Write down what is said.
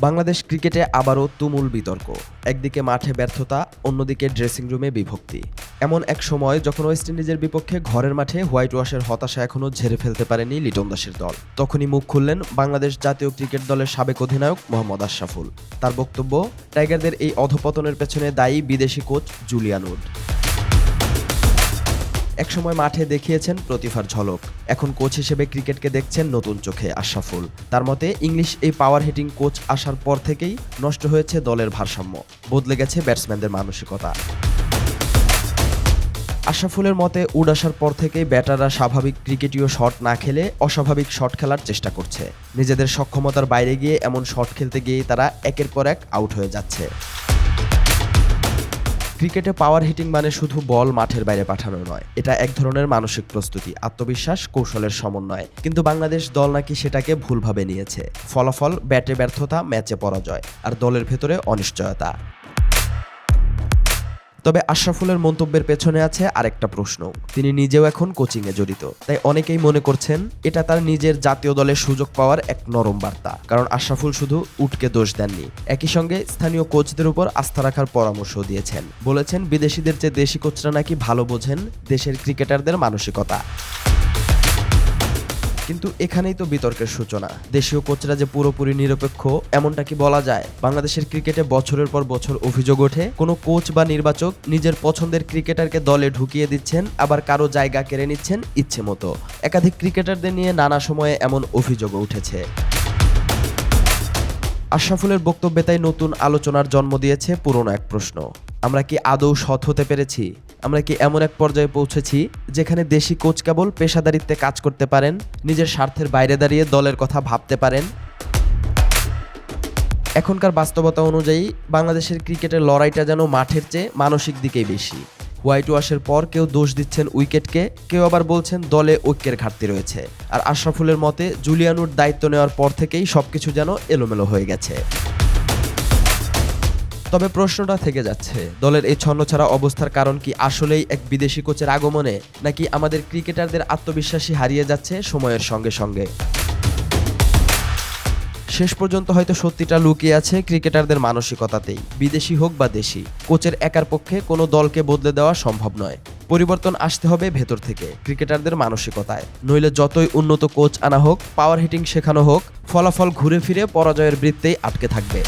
বাংলাদেশ ক্রিকেটে আবারও তুমুল বিতর্ক। একদিকে মাঠে ব্যর্থতা, অন্যদিকে ড্রেসিং রুমে বিভক্তি। এমন এক সময় যখন ওয়েস্ট ইন্ডিজের বিপক্ষে ঘরের মাঠে হোয়াইট ওয়াশের হতাশা এখনও ঝেড়ে ফেলতে পারেনি লিটন দাসের দল। তখনই মুখ খুললেন বাংলাদেশ জাতীয় ক্রিকেট দলের সাবেক অধিনায়ক মোহাম্মদ আশরাফুল। তার বক্তব্য, টাইগারদের এই অধপতনের পেছনে দায়ী বিদেশি কোচ জুলিয়ান উড। একসময় মাঠে দেখিয়েছেন প্রতিভার ঝলক। এখন কোচ হিসেবে ক্রিকেটকে দেখছেন নতুন চোখে আশরাফুল। তার মতে, ইংলিশ এই পাওয়ার হিটিং কোচ আসার পর থেকেই নষ্ট হয়েছে দলের ভারসাম্য। বদলে গেছে ব্যাটসম্যানদের মানসিকতা। আশরাফুলের মতে, উড আসার পর থেকেই ব্যাটাররা স্বাভাবিক ক্রিকেটীয় শট না খেলে অস্বাভাবিক শট খেলার চেষ্টা করছে। নিজেদের সক্ষমতার বাইরে গিয়ে এমন শট খেলতে গিয়েই তারা একের পর এক আউট হয়ে যাচ্ছে। ক্রিকেটে পাওয়ার হিটিং মানে শুধু বল মাঠের বাইরে পাঠানো নয়, এটা এক ধরনের মানসিক প্রস্তুতি, আত্মবিশ্বাস, কৌশলের সমন্বয়। কিন্তু বাংলাদেশ দল নাকি সেটাকে ভুলভাবে নিয়েছে। ফলাফল, ব্যাটে ব্যর্থতা, ম্যাচে পরাজয়, আর দলের ভেতরে অনিশ্চয়তা। তবে আশরাফুলের মন্তব্যের পেছনে আছে আরেকটা প্রশ্ন। তিনি নিজেও এখন কোচিংয়ে জড়িত। তাই অনেকেই মনে করছেন, এটা তার নিজের জাতীয় দলের সুযোগ পাওয়ার এক নরম বার্তা। কারণ আশরাফুল শুধু উটকে দোষ দেননি। একই সঙ্গে স্থানীয় কোচদের উপর আস্থা রাখার পরামর্শ দিয়েছেন। বলেছেন, বিদেশিদের চেয়ে দেশি কোচরা নাকি ভালো বোঝেন দেশের ক্রিকেটারদের মানসিকতা। কিন্তু এখানেই তো বিতর্কের সূচনা। দেশীয় কোচরা যে পুরোপুরি নিরপেক্ষ, এমনটা কি বলা যায়? বাংলাদেশের ক্রিকেটে বছরের পর বছর অভিযোগ ওঠে, কোনো কোচ বা নির্বাচক নিজের পছন্দের ক্রিকেটারকে দলে ঢুকিয়ে দিচ্ছেন, আবার কারও জায়গা কেড়ে নিচ্ছেন ইচ্ছে মতো একাধিক ক্রিকেটারদের নিয়ে নানা সময়ে এমন অভিযোগও উঠেছে। আশরাফুলের বক্তব্যে তাই নতুন আলোচনার জন্ম দিয়েছে পুরনো এক প্রশ্ন। আমরা কি আদৌ সৎ হতে পেরেছি? আমরা কি এমন এক পর্যায়ে পৌঁছেছি যেখানে দেশি কোচ কেবল পেশাদারিত্বে কাজ করতে পারেন, নিজের স্বার্থের বাইরে দাঁড়িয়ে দলের কথা ভাবতে পারেন? এখনকার বাস্তবতা অনুযায়ী বাংলাদেশের ক্রিকেটের লড়াইটা যেন মাঠের চেয়ে মানসিক দিকেই বেশি। হোয়াইট ওয়াশের পর কেউ দোষ দিচ্ছেন উইকেটকে, কেউ আবার বলছেন দলে ঐক্যের ঘাটতি রয়েছে। আর আশরাফুলের মতে, জুলিয়ানুর দায়িত্ব নেওয়ার পর থেকেই সবকিছু যেন এলোমেলো হয়ে গেছে। তবে প্রশ্নটা থেকে যাচ্ছে, দলের এই ছন্নছাড়া অবস্থার কারণ কি আসলেই এক বিদেশি কোচের আগমনে, নাকি আমাদের ক্রিকেটারদের আত্মবিশ্বাসী হারিয়ে যাচ্ছে সময়ের সঙ্গে সঙ্গে? শেষ পর্যন্ত হয়তো সত্যিটা লুকিয়ে আছে ক্রিকেটারদের মানসিকতাতেই, বিদেশি হোক বা দেশি, কোচের একার পক্ষে কোনো দলকে বদলে দেওয়া সম্ভব নয়। পরিবর্তন আসতে হবে ভেতর থেকে, ক্রিকেটারদের মানসিকতায়। নইলে যতই উন্নত কোচ আনা হোক পাওয়ার হিটিং শেখানো হোক, ফলাফল ঘুরে ফিরে পরাজয়ের বৃত্তেই আটকে থাকবে।